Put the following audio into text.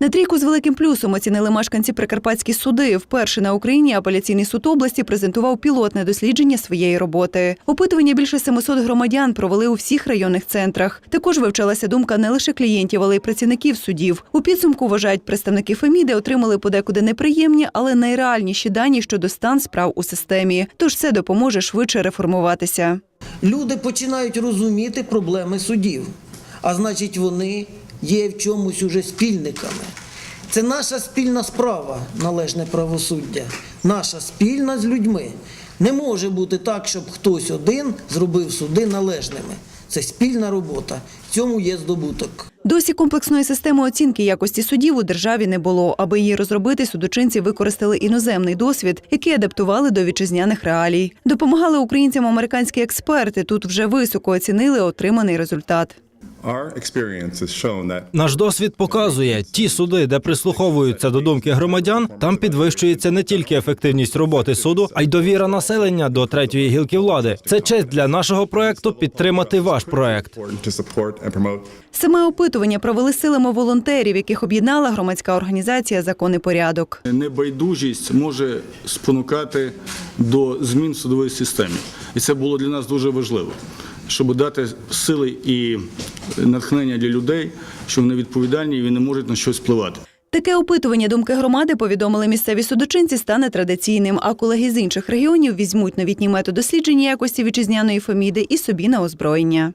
На трійку з великим плюсом оцінили мешканці прикарпатські суди. Вперше на Україні апеляційний суд області презентував пілотне дослідження своєї роботи. Опитування більше 700 громадян провели у всіх районних центрах. Також вивчалася думка не лише клієнтів, але й працівників судів. У підсумку вважають представники Феміди отримали подекуди неприємні, але найреальніші дані щодо стан справ у системі. Тож це допоможе швидше реформуватися. Люди починають розуміти проблеми судів, а значить, вони є в чомусь уже спільниками. Це наша спільна справа, належне правосуддя, наша спільна з людьми. Не може бути так, щоб хтось один зробив суди належними. Це спільна робота. В цьому є здобуток. Досі комплексної системи оцінки якості судів у державі не було. Аби її розробити, судочинці використали іноземний досвід, який адаптували до вітчизняних реалій. Допомагали українцям американські експерти. Тут вже високо оцінили отриманий результат. Our experience has Наш досвід показує, ті суди, де прислуховуються до думки громадян, там підвищується не тільки ефективність роботи суду, а й довіра населення до третьої гілки влади. Це честь для нашого проекту підтримати ваш проект. Саме опитування провели силами волонтерів, яких об'єднала громадська організація Закон і порядок. Небайдужість може спонукати до змін судової системі. І це було для нас дуже важливо, щоб дати сили і натхнення для людей, що вони відповідальні і вони можуть на щось впливати. Таке опитування думки громади повідомили місцеві судочинці стане традиційним. А колеги з інших регіонів візьмуть новітні методи дослідження якості вітчизняної феміди і собі на озброєння.